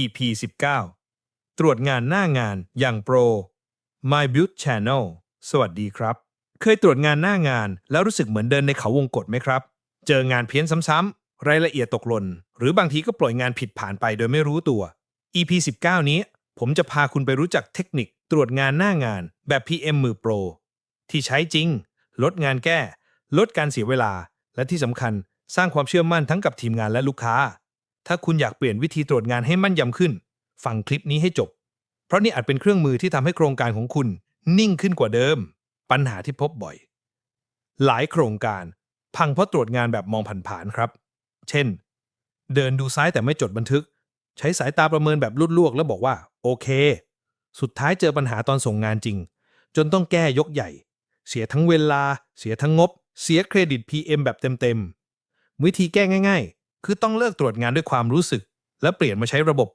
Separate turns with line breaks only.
EP 19 ตรวจงานหน้างานอย่างโปร My Build Channel สวัสดีครับ เคยตรวจงานหน้างานแล้วรู้สึกเหมือนเดินในเขาวงกฏไหมครับ เจองานเพี้ยนซ้ำๆรายละเอียดตกหล่นหรือบางทีก็ปล่อยงานผิดผ่านไปโดยไม่รู้ตัว EP 19 นี้ ผมจะพาคุณไปรู้จักเทคนิคตรวจงานหน้างานแบบ PM มือโปร ที่ใช้จริง ลดงานแก้ ลดการเสียเวลา และที่สำคัญสร้างความเชื่อมั่นทั้งกับทีมงานและลูกค้า ถ้าคุณอยากเปลี่ยนวิธีตรวจงานให้มั่นยำขึ้น ฟังคลิปนี้ให้จบ เพราะนี่อาจเป็นเครื่องมือที่ทำให้โครงการของคุณนิ่งขึ้นกว่าเดิม ปัญหาที่พบบ่อย หลายโครงการ พังเพราะตรวจงานแบบมองผ่านๆครับ เช่น เดินดูซ้ายแต่ไม่จดบันทึก ใช้สายตาประเมินแบบลุดลวกแล้วบอกว่า โอเค สุดท้ายเจอปัญหาตอนส่งงานจริง จนต้องแก้ยกใหญ่ เสียทั้งเวลา เสียทั้งงบ เสียเครดิต PM แบบเต็มๆวิธีแก้ง่าย ๆ คือต้องเลิกตรวจงานด้วยความรู้สึก และเปลี่ยนมาใช้ระบบ